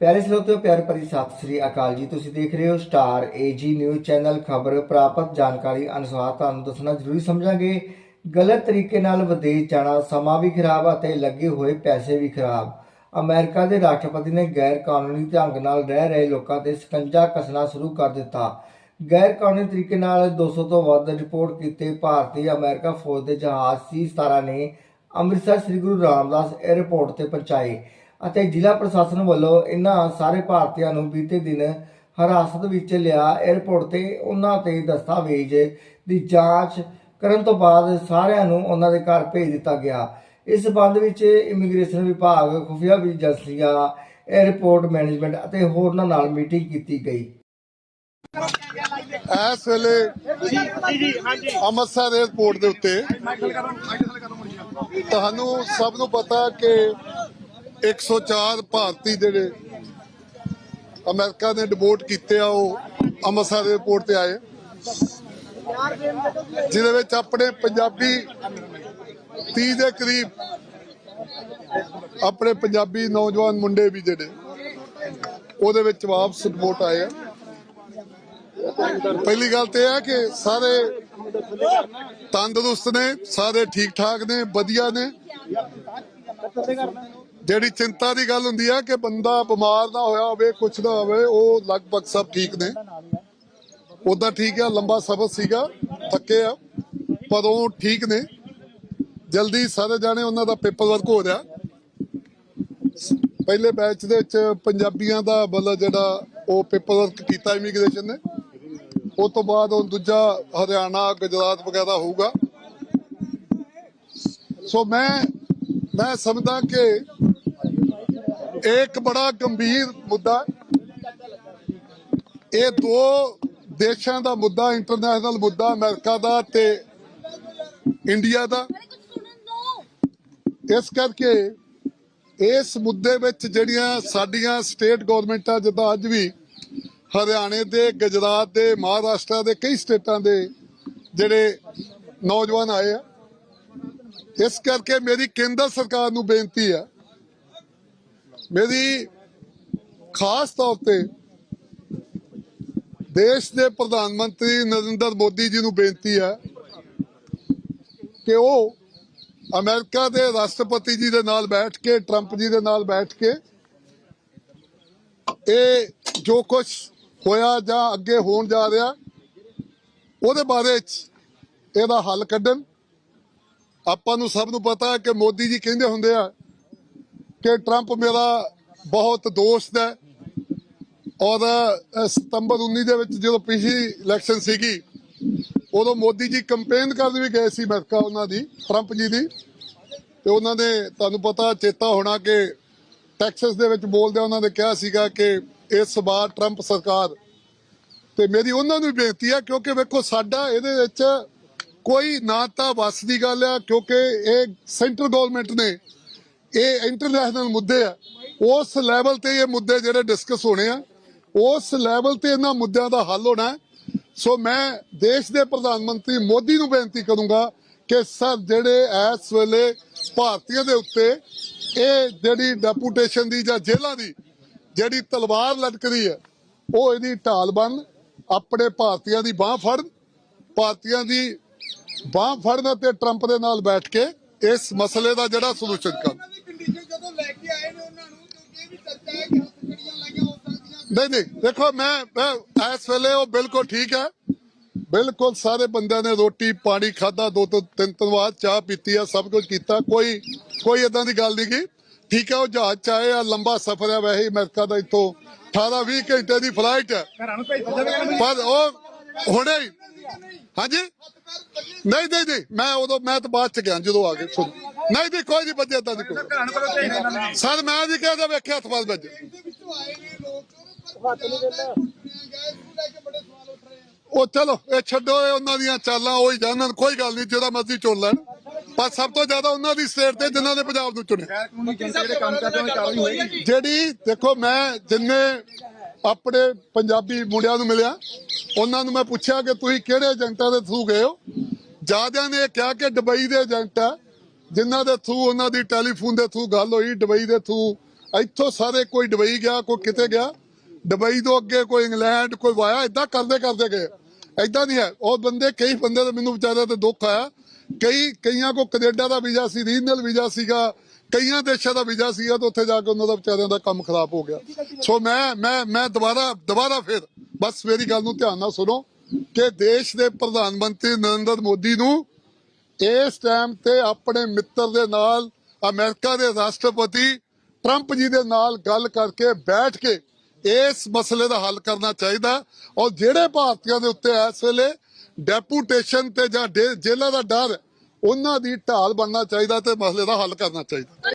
ਪਿਆਰੇ ਸਰੋਤਿਓ ਪਿਆਰ ਭਰੀ ਸਤਿ ਸ੍ਰੀ ਅਕਾਲ ਜੀ। ਤੁਸੀਂ ਦੇਖ ਰਹੇ ਹੋ ਸਟਾਰ ਏਜੀ ਨਿਊਜ਼ ਚੈਨਲ, ਖਬਰ ਪ੍ਰਾਪਤ ਜਾਣਕਾਰੀ ਅਨੁਸਾਰ ਤੁਹਾਨੂੰ ਦੱਸਣਾ ਜ਼ਰੂਰੀ ਸਮਝਾਂਗੇ। ਗਲਤ ਤਰੀਕੇ ਨਾਲ ਵਿਦੇਸ਼ ਜਾਣਾ, ਸਮਾਂ ਵੀ ਖਰਾਬ ਅਤੇ ਲੱਗੇ ਹੋਏ ਪੈਸੇ ਵੀ ਖਰਾਬ। ਅਮਰੀਕਾ ਦੇ ਰਾਸ਼ਟਰਪਤੀ ਨੇ ਗੈਰ ਕਾਨੂੰਨੀ ਢੰਗ ਨਾਲ ਰਹਿ ਰਹੇ ਲੋਕਾਂ ਤੇ ਸਕੰਜਾ ਕੱਸਣਾ ਸ਼ੁਰੂ ਕਰ ਦਿੱਤਾ। ਗੈਰ ਕਾਨੂੰਨੀ ਤਰੀਕੇ ਨਾਲ 200 ਤੋਂ ਵੱਧ ਰਿਪੋਰਟ ਕੀਤੇ ਭਾਰਤੀ ਅਮਰੀਕਾ ਫੌਜ ਦੇ ਜਹਾਜ਼ ਸੀ-17 ਨੇ ਅੰਮ੍ਰਿਤਸਰ ਸ੍ਰੀ ਗੁਰੂ ਰਾਮਦਾਸ 에ਅਰਪੋਰਟ ਤੇ ਪਹੁੰਚਾਏ। ਅਤੇ ਜ਼ਿਲ੍ਹਾ ਪ੍ਰਸ਼ਾਸਨ ਵੱਲੋਂ ਇਹਨਾਂ ਸਾਰੇ ਭਾਰਤੀਆਂ ਨੂੰ ਬੀਤੇ ਦਿਨ ਹਰਾਸਤ ਵਿੱਚ ਲਿਆ 에ਅਰਪੋਰਟ ਤੇ ਉਹਨਾਂ ਤੇ ਦਸਤਾਵੇਜ਼ ਦੀ ਜਾਂਚ ਕਰਨ ਤੋਂ ਬਾਅਦ ਸਾਰਿਆਂ ਨੂੰ ਉਹਨਾਂ ਦੇ ਘਰ ਭੇਜ ਦਿੱਤਾ ਗਿਆ ਇਸ ਸਬੰਧ ਵਿੱਚ ਇਮੀਗ੍ਰੇਸ਼ਨ ਵਿਭਾਗ ਖੁਫੀਆ ਏਜੰਸੀਆਂ 에ਅਰਪੋਰਟ ਮੈਨੇਜਮੈਂਟ ਅਤੇ ਹੋਰਨਾਂ ਨਾਲ ਮੀਟਿੰਗ ਕੀਤੀ ਗਈ ਇਸ ਵੇਲੇ ਅੰਮ੍ਰਿਤਸਰ ਦੇ ਉੱਤੇ ਤੁਹਾਨੂੰ ਸਭ ਨੂੰ ਪਤਾ ਕਿ 104 ਭਾਰਤੀ ਜਿਹੜੇ ਅਮਰੀਕਾ ਨੇ ਡਿਪੋਰਟ ਕੀਤੇ ਆ, ਉਹ ਅੰਮ੍ਰਿਤਸਰ 에ਅਰਪੋਰਟ ਤੇ ਆਏ। ਜਿਹਦੇ ਵਿੱਚ ਆਪਣੇ ਪੰਜਾਬੀ 30 ਦੇ ਕਰੀਬ ਆਪਣੇ ਪੰਜਾਬੀ ਨੌਜਵਾਨ ਮੁੰਡੇ ਵੀ ਜਿਹੜੇ, ਉਹਦੇ ਵਿੱਚ ਵਾਪਸ ਰਿਪੋਰਟ ਆਏ ਆ। ਪਹਿਲੀ ਗੱਲ ਤੇ ਇਹ ਕਿ ਸਾਰੇ ਤੰਦਰੁਸਤ ਨੇ, ਸਾਰੇ ਠੀਕ ਠਾਕ ਨੇ, ਵਧੀਆ ਨੇ। ਜਿਹੜੀ ਚਿੰਤਾ ਦੀ ਗੱਲ ਹੁੰਦੀ ਹੈ ਕਿ ਬੰਦਾ ਬਿਮਾਰ ਨਾ ਹੋਇਆ ਹੋਵੇ, ਕੁਛ ਨਾ ਹੋਵੇ, ਉਹ ਲਗਭਗ ਸਭ ਠੀਕ ਨੇ। ਉਦਾਂ ਠੀਕ ਆ, ਲੰਬਾ ਸਫ਼ਰ ਸੀਗਾ, ਥੱਕੇ ਆ, ਪਰ ਉਹ ਠੀਕ ਨੇ। ਜਲਦੀ ਸਾਰੇ ਜਾਣੇ ਉਹਨਾਂ ਦਾ ਪੇਪਰ ਵਰਕ ਹੋ ਰਿਹਾ। ਪਹਿਲੇ ਬੈਚ ਦੇ ਵਿੱਚ ਪੰਜਾਬੀਆਂ ਦਾ ਮਤਲਬ ਜਿਹੜਾ ਉਹ ਪੇਪਰ ਵਰਕ ਕੀਤਾ ਇਮੀਗ੍ਰੇਸ਼ਨ ਨੇ। ਉਸ ਤੋਂ ਬਾਅਦ ਉਹ ਦੂਜਾ ਹਰਿਆਣਾ, ਗੁਜਰਾਤ ਵਗੈਰਾ ਹੋਊਗਾ। ਸੋ ਮੈਂ ਮੈਂ ਸਮਝਦਾ ਕਿ ਇਹ ਇੱਕ ਬੜਾ ਗੰਭੀਰ ਮੁੱਦਾ ਇਹ ਦੋ ਦੇਸ਼ਾਂ ਦਾ ਮੁੱਦਾ ਇੰਟਰਨੈਸ਼ਨਲ ਮੁੱਦਾ, ਅਮਰੀਕਾ ਦਾ ਤੇ ਇੰਡੀਆ ਦਾ। ਇਸ ਕਰਕੇ ਇਸ ਮੁੱਦੇ ਵਿੱਚ ਜਿਹੜੀਆਂ ਸਾਡੀਆਂ ਸਟੇਟ ਗਵਰਨਮੈਂਟਾਂ, ਜਿੱਦਾਂ ਅੱਜ ਵੀ ਹਰਿਆਣੇ ਦੇ, ਗੁਜਰਾਤ ਦੇ, ਮਹਾਰਾਸ਼ਟਰ ਦੇ, ਕਈ ਸਟੇਟਾਂ ਦੇ ਜਿਹੜੇ ਨੌਜਵਾਨ ਆਏ ਆ ਇਸ ਕਰਕੇ ਮੇਰੀ ਕੇਂਦਰ ਸਰਕਾਰ ਨੂੰ ਬੇਨਤੀ ਹੈ, ਮੇਰੀ ਖਾਸ ਤੌਰ ਤੇ ਦੇਸ਼ ਦੇ ਪ੍ਰਧਾਨ ਮੰਤਰੀ ਨਰਿੰਦਰ ਮੋਦੀ ਜੀ ਨੂੰ ਬੇਨਤੀ ਹੈ ਕਿ ਉਹ ਅਮਰੀਕਾ ਦੇ ਰਾਸ਼ਟਰਪਤੀ ਜੀ ਦੇ ਨਾਲ ਬੈਠ ਕੇ, ਟਰੰਪ ਜੀ ਦੇ ਨਾਲ ਬੈਠ ਕੇ ਇਹ ਜੋ ਕੁਝ ਹੋਇਆ ਜਾਂ ਅੱਗੇ ਹੋਣ ਜਾ ਰਿਹਾ, ਉਹਦੇ ਬਾਰੇ ਇਹਦਾ ਹੱਲ ਕੱਢਣ। ਆਪਾਂ ਨੂੰ ਸਭ ਨੂੰ ਪਤਾ ਕਿ ਮੋਦੀ ਜੀ ਕਹਿੰਦੇ ਹੁੰਦੇ ਆ ਕਿ ਟਰੰਪ ਮੇਰਾ ਬਹੁਤ ਦੋਸਤ ਹੈ। ਔਰ ਸਤੰਬਰ 19 ਦੇ ਵਿੱਚ ਜਦੋਂ ਪਿਛਲੀ ਇਲੈਕਸ਼ਨ ਸੀਗੀ, ਉਦੋਂ ਮੋਦੀ ਜੀ ਕੰਪੇਨ ਕਰਨ ਵੀ ਗਏ ਸੀ ਅਮਰੀਕਾ ਉਹਨਾਂ ਦੀ ਟਰੰਪ ਜੀ ਦੀ। ਤੇ ਉਹਨਾਂ ਨੇ ਤੁਹਾਨੂੰ ਪਤਾ ਚੇਤਾ ਹੋਣਾ ਕਿ ਟੈਕਸਸ ਦੇ ਵਿੱਚ ਬੋਲਦੇ ਉਹਨਾਂ ਨੇ ਕਿਹਾ ਸੀਗਾ ਕਿ ਇਸ ਵਾਰ ਟਰੰਪ ਸਰਕਾਰ। ਤੇ ਮੇਰੀ ਉਹਨਾਂ ਨੂੰ ਵੀ ਬੇਨਤੀ ਆ ਕਿਉਂਕਿ ਵੇਖੋ ਸਾਡਾ ਇਹਦੇ ਵਿੱਚ ਕੋਈ ਨਾ ਤਾਂ ਵਸ ਦੀ ਗੱਲ ਆ, ਕਿਉਂਕਿ ਇਹ ਸੈਂਟਰ ਗਵਰਨਮੈਂਟ ਨੇ ਇਹ ਇੰਟਰਨੈਸ਼ਨਲ ਮੁੱਦੇ ਆ। ਉਸ ਲੈਵਲ ਤੇ ਇਹ ਮੁੱਦੇ ਜਿਹੜੇ ਡਿਸਕਸ ਹੋਣੇ ਆ, ਉਸ ਲੈਵਲ ਤੇ ਇਹਨਾਂ ਮੁੱਦਿਆਂ ਦਾ ਹੱਲ ਹੋਣਾ ਸੋ ਮੈਂ ਦੇਸ਼ ਦੇ ਪ੍ਰਧਾਨ ਮੰਤਰੀ ਮੋਦੀ ਨੂੰ ਬੇਨਤੀ ਕਰੂੰਗਾ ਕਿ ਸਰ, ਜਿਹੜੇ ਇਸ ਵੇਲੇ ਭਾਰਤੀਆਂ ਦੇ ਉੱਤੇ ਇਹ ਜਿਹੜੀ ਡੈਪੂਟੇਸ਼ਨ ਦੀ ਜਾਂ ਜੇਲ੍ਹਾਂ ਦੀ ਜਿਹੜੀ ਤਲਵਾਰ ਲਟਕਦੀ ਹੈ, ਉਹ ਇਹਦੀ ਢਾਲ ਬਣ ਆਪਣੇ ਭਾਰਤੀਆਂ ਦੀ ਬਾਹ ਫੜਨ, ਭਾਰਤੀਆਂ ਦੀ ਬਾਹ ਫੜਨ ਅਤੇ ਟਰੰਪ ਦੇ ਨਾਲ ਬੈਠ ਕੇ ਇਸ ਮਸਲੇ ਦਾ ਜਿਹੜਾ ਸੋਲੂਸ਼ਨ ਕਰਨ ਉਹਨਾਂ ਦੀ ਕੰਡੀਸ਼ਨ ਜਦੋਂ ਲੈ ਕੇ ਆਏ ਨੇ ਉਹਨਾਂ ਨੂੰ ਕਿਉਂਕਿ ਇਹ ਵੀ ਚਰਚਾ ਹੈ ਕਿ ਹੱਥਕੜੀਆਂ ਲਾਈਆਂ ਹੋ ਸਕਦੀਆਂ ਨਹੀਂ ਨਹੀਂ ਦੇਖੋ ਮੈਂ ਇਸ ਵੇਲੇ ਉਹ ਬਿਲਕੁਲ ਠੀਕ ਹੈ। ਬਿਲਕੁਲ ਸਾਰੇ ਬੰਦਿਆਂ ਨੇ ਰੋਟੀ ਪਾਣੀ ਖਾਦਾ ਦੋ ਤੋਂ ਤਿੰਨ ਤਿੰਨ ਵਾਰ ਚਾਹ ਪੀਤੀ ਆ ਸਭ ਕੁਝ ਕੀਤਾ। ਕੋਈ ਕੋਈ ਇਦਾਂ ਦੀ ਗੱਲ ਨਹੀਂ ਗੀ। ਠੀਕ ਹੈ ਉਹ ਜਹਾਜ਼ ਚ ਆਏ ਆ ਲੰਬਾ ਸਫ਼ਰ ਹੈ ਵੈਸੇ ਅਮਰੀਕਾ ਦਾ ਇੱਥੋਂ। 18 20 ਘੰਟੇ ਦੀ ਫਲਾਈਟ ਹੈ। ਪਰ ਉਹ ਹੁਣੇ ਹਾਂਜੀ? ਨਹੀਂ ਨਹੀਂ ਨਹੀਂ ਮੈਂ ਉਦੋਂ ਮੈਂ ਤਾਂ ਬਾਅਦ ਚ ਗਿਆ ਜਦੋਂ ਆ ਗਏ ਸੁਣ ਨਹੀਂ ਨਹੀਂ ਕੋਈ ਨਹੀਂ ਬੱਜੇ ਤਾਂ ਨਹੀਂ ਕੋਈ ਸਰ ਮੈਂ ਜੀ ਕਹਿੰਦਾ ਵੇਖਿਆ ਹੱਥ ਕੇ ਰਹੇ ਆ ਉਹ ਚਲੋ ਇਹ ਛੱਡੋ ਇਹ ਉਹਨਾਂ ਦੀਆਂ ਚਾਲਾਂ ਉਹ ਹੀ ਜਾਣਨ ਕੋਈ ਗੱਲ ਨਹੀਂ ਜਿਹੜਾ ਮਰਜ਼ੀ ਚੁਣ ਲੈਣ। ਪਰ ਸਭ ਤੋਂ ਜ਼ਿਆਦਾ ਉਹਨਾਂ ਦੀ ਸਟੇਟ ਤੇ ਜਿਨ੍ਹਾਂ ਨੇ ਪੰਜਾਬ ਨੂੰ ਚੁਣਿਆ। ਜਿਹੜੀ ਦੇਖੋ ਮੈਂ ਜਿੰਨੇ ਆਪਣੇ ਪੰਜਾਬੀ ਮੁੰਡਿਆਂ ਨੂੰ ਮਿਲਿਆ। ਉਹਨਾਂ ਨੂੰ ਮੈਂ ਪੁੱਛਿਆ ਕਿ ਤੁਸੀਂ ਕਿਹੜੇ ਏਜੰਟਾਂ ਦੇ ਥਰੂ ਗਏ ਹੋ? ਜਿਆਦਿਆਂ ਨੇ ਕਿਹਾ ਕਿ ਦੁਬਈ ਦੇ ਏਜੰਟ ਆ, ਜਿਨ੍ਹਾਂ ਦੇ ਥਰੂ ਉਹਨਾਂ ਦੀ ਟੈਲੀਫੋਨ ਦੇ ਥਰੂ ਗੱਲ ਹੋਈ, ਦੁਬਈ ਦੇ ਥਰੂ ਇੱਥੋਂ ਸਾਰੇ ਕੋਈ ਦੁਬਈ ਗਿਆ, ਕੋਈ ਕਿਤੇ ਗਿਆ। ਦੁਬਈ ਤੋਂ ਅੱਗੇ ਕੋਈ ਇੰਗਲੈਂਡ, ਕੋਈ ਵਾਇਆ ਇਦਾਂ ਕਰਦੇ ਕਰਦੇ ਗਏ। ਇਦਾਂ ਨਹੀਂ ਹੈ। ਉਹ ਬੰਦੇ, ਕਈ ਬੰਦੇ ਦਾ ਮੈਨੂੰ ਵਿਚਾਰਿਆਂ ਤੇ ਦੁੱਖ ਆਇਆ। ਕਈ ਕਈਆਂ ਕੋ ਕੈਨੇਡਾ ਦਾ ਵੀਜ਼ਾ ਸੀ, ਰੀਜਨਲ ਵੀਜ਼ਾ ਸੀਗਾ, ਕਈਆਂ ਦੇਸ਼ਾਂ ਦਾ ਵੀਜ਼ਾ ਸੀਗਾ ਤੇ ਉੱਥੇ ਜਾ ਕੇ ਉਹਨਾਂ ਦਾ ਵਿਚਾਰਿਆਂ ਦਾ ਕੰਮ ਖਰਾਬ ਹੋ ਗਿਆ। ਸੋ ਮੈਂ ਮੈਂ ਮੈਂ ਦੁਬਾਰਾ ਦੁਬਾਰਾ ਫਿਰ ਬਸ ਮੇਰੀ ਗੱਲ ਨੂੰ ਧਿਆਨ ਨਾਲ ਸੁਣੋ ਕਿ ਦੇਸ਼ ਦੇ ਪ੍ਰਧਾਨ ਮੰਤਰੀ ਨਰਿੰਦਰ ਮੋਦੀ ਨੂੰ ਇਸ ਟਾਈਮ ਤੇ ਆਪਣੇ ਮਿੱਤਰ ਦੇ ਨਾਲ ਅਮਰੀਕਾ ਦੇ ਰਾਸ਼ਟਰਪਤੀ ਟਰੰਪ ਜੀ ਦੇ ਨਾਲ ਗੱਲ ਕਰਕੇ ਬੈਠ ਕੇ ਇਸ ਮਸਲੇ ਦਾ ਹੱਲ ਕਰਨਾ ਚਾਹੀਦਾ ਔਰ ਜਿਹੜੇ ਭਾਰਤੀਆਂ ਦੇ ਉੱਤੇ ਇਸ ਵੇਲੇ ਡੈਪੂਟੇਸ਼ਨ ਤੇ ਜਾਂ ਡੇ- ਜੇਲ੍ਹਾਂ ਦਾ ਡਰ, ਉਹਨਾਂ ਦੀ ਢਾਲ ਬਣਨਾ ਚਾਹੀਦਾ ਤੇ ਮਸਲੇ ਦਾ ਹੱਲ ਕਰਨਾ ਚਾਹੀਦਾ।